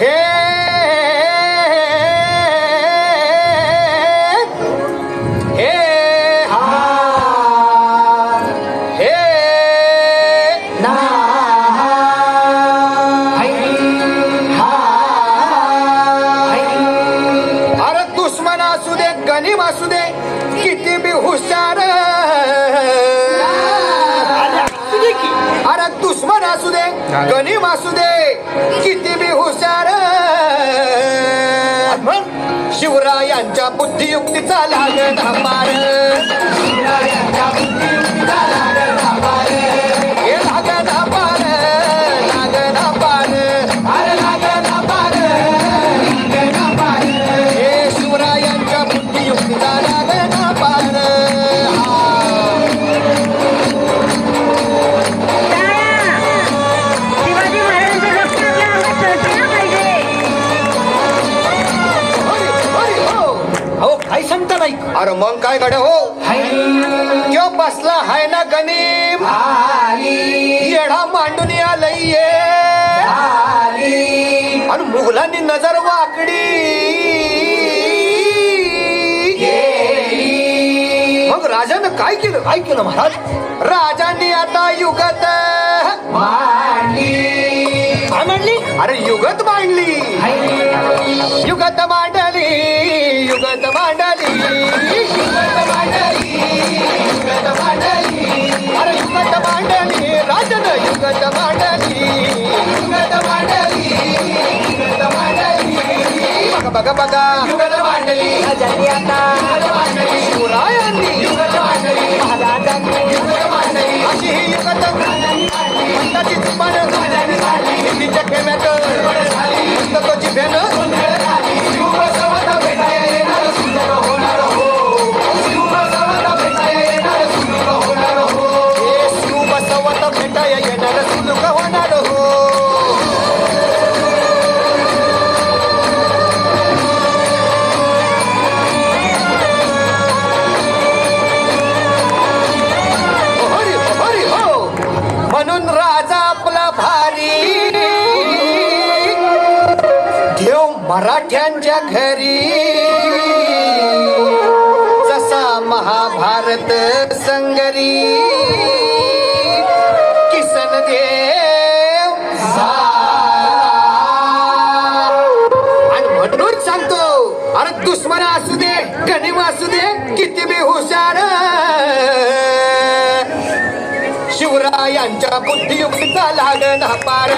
हे हे हे ना दुश्मन असू दे गणिम असू दे किती बी हुशार. अरे दुश्मन असू दे गणिम असू दे किती बी हुशार. यांच्या बुद्धियुक्तीचा लागत अपार अरे मग काय गड हो? त्यो बसला हाय ना गणिम येडा मांडून आलय ये. आणि मुघलांनी नजर वाकडी. मग राजानं काय केलं? काय केलं महाराज? राजांनी आता युगत काय म्हणली अरे युगत मांडली. युगत मांडली युगत मांडली. बघा. बघा मांडली. मराठ्यांच्या घरी. जसा महाभारत संगरी. किसन देव आणि म्हणून सांगतो अरे दुश्मन असू दे गणिम असू दे किती बी हुशार. शिवरायांच्या बुद्धियुक्तीचा लागण हा पार